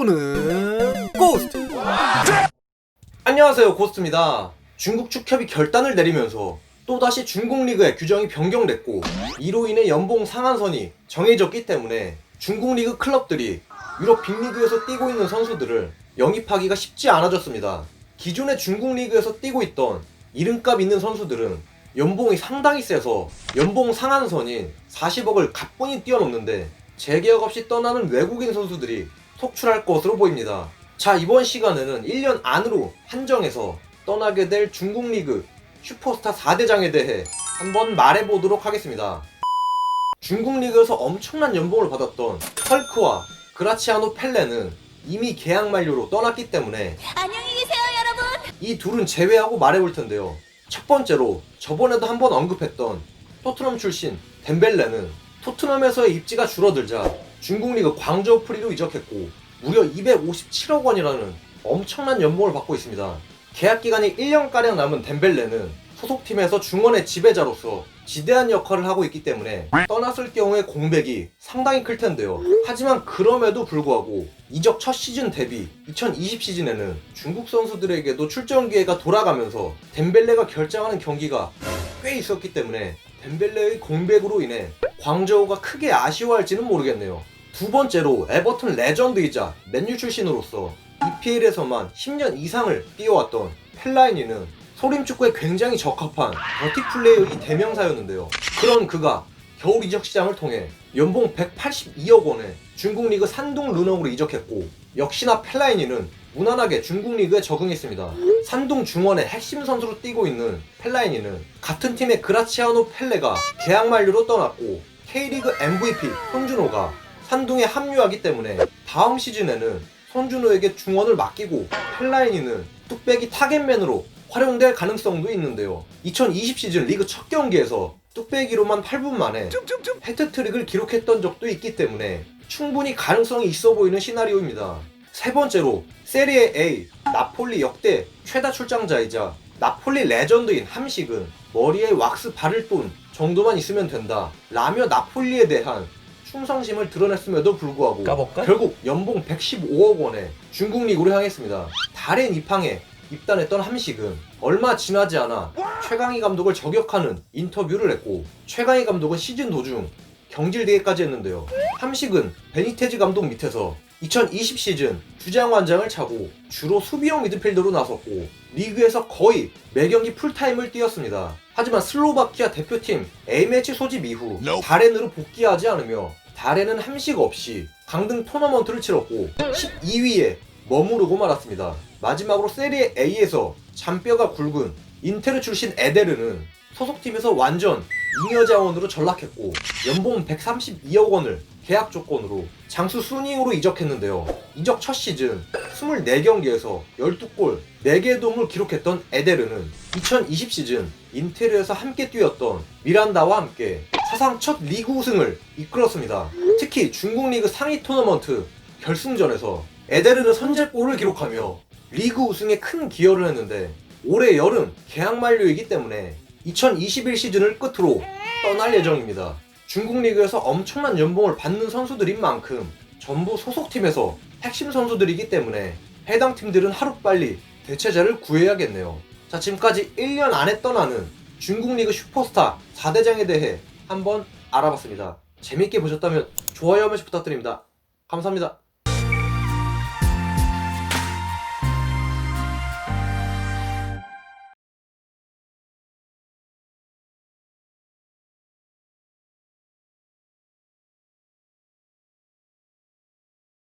꿈꾸는 고스트 안녕하세요 고스트입니다. 중국 축협이 결단을 내리면서 또다시 중국 리그의 규정이 변경됐고 이로 인해 연봉 상한선이 정해졌기 때문에 중국 리그 클럽들이 유럽 빅리그에서 뛰고 있는 선수들을 영입하기가 쉽지 않아졌습니다. 기존의 중국 리그에서 뛰고 있던 이름값 있는 선수들은 연봉이 상당히 세서 연봉 상한선인 40억을 가뿐히 뛰어넘는데 재계약 없이 떠나는 외국인 선수들이 속출할 것으로 보입니다. 자, 이번 시간에는 1년 안으로 한정해서 떠나게 될 중국 리그 슈퍼스타 4대장에 대해 한번 말해보도록 하겠습니다. 중국 리그에서 엄청난 연봉을 받았던 헐크와 그라치아노 펠레는 이미 계약 만료로 떠났기 때문에 안녕히 계세요, 여러분. 이 둘은 제외하고 말해볼 텐데요. 첫 번째로 저번에도 한번 언급했던 토트넘 출신 덴벨레는 토트넘에서의 입지가 줄어들자 중국 리그 광저우 프리로 이적했고 무려 257억 원이라는 엄청난 연봉을 받고 있습니다. 계약 기간이 1년가량 남은 덴벨레는 소속팀에서 중원의 지배자로서 지대한 역할을 하고 있기 때문에 떠났을 경우의 공백이 상당히 클 텐데요. 하지만 그럼에도 불구하고 이적 첫 시즌 데뷔 2020 시즌에는 중국 선수들에게도 출전 기회가 돌아가면서 덴벨레가 결정하는 경기가 꽤 있었기 때문에 덴벨레의 공백으로 인해 광저우가 크게 아쉬워할지는 모르겠네요. 두 번째로 에버턴 레전드이자 맨유 출신으로서 EPL에서만 10년 이상을 뛰어왔던 펠라이니는 소림 축구에 굉장히 적합한 버티 플레이어의 대명사였는데요. 그런 그가 겨울 이적 시장을 통해 연봉 182억 원에 중국 리그 산둥 르넋으로 이적했고 역시나 펠라이니는 무난하게 중국 리그에 적응했습니다. 산둥 중원의 핵심 선수로 뛰고 있는 펠라이니는 같은 팀의 그라치아노 펠레가 계약 만료로 떠났고 K리그 MVP 손준호가 산둥에 합류하기 때문에 다음 시즌에는 손준호에게 중원을 맡기고 펠라이니는 뚝배기 타겟맨으로 활용될 가능성도 있는데요. 2020 시즌 리그 첫 경기에서 뚝배기로만 8분 만에 헤트트릭을 기록했던 적도 있기 때문에 충분히 가능성이 있어 보이는 시나리오입니다. 세 번째로 세리에 A 나폴리 역대 최다 출장자이자 나폴리 레전드인 함식은 머리에 왁스 바를 돈 정도만 있으면 된다 라며 나폴리에 대한 충성심을 드러냈음에도 불구하고 까볼까? 결국 연봉 115억 원에 중국 리그로 향했습니다. 달인 입항에 입단했던 함식은 얼마 지나지 않아 최강희 감독을 저격하는 인터뷰를 했고 최강희 감독은 시즌 도중 경질되기까지 했는데요. 함식은 베니테즈 감독 밑에서 2020 시즌 주장 완장을 차고 주로 수비형 미드필더로 나섰고 리그에서 거의 매경기 풀타임을 뛰었습니다. 하지만 슬로바키아 대표팀 A매치 소집 이후 다렌으로 복귀하지 않으며 다렌은 함식 없이 강등 토너먼트를 치렀고 12위에 머무르고 말았습니다. 마지막으로 세리에 A에서 잔뼈가 굵은 인테르 출신 에데르는 소속팀에서 완전 잉여 자원으로 전락했고 연봉 132억 원을 계약 조건으로 장수 수닝으로 이적했는데요. 이적 첫 시즌 24경기에서 12골 4개의 도움을 기록했던 에데르는 2020 시즌 인테르에서 함께 뛰었던 미란다와 함께 사상 첫 리그 우승을 이끌었습니다. 특히 중국 리그 상위 토너먼트 결승전에서 에데르는 선제골을 기록하며 리그 우승에 큰 기여를 했는데 올해 여름 계약 만료이기 때문에 2021 시즌을 끝으로 떠날 예정입니다. 중국 리그에서 엄청난 연봉을 받는 선수들인 만큼 전부 소속팀에서 핵심 선수들이기 때문에 해당 팀들은 하루빨리 대체자를 구해야겠네요. 자, 지금까지 1년 안에 떠나는 중국 리그 슈퍼스타 4대장에 대해 한번 알아봤습니다. 재밌게 보셨다면 좋아요 한 번씩 부탁드립니다. 감사합니다.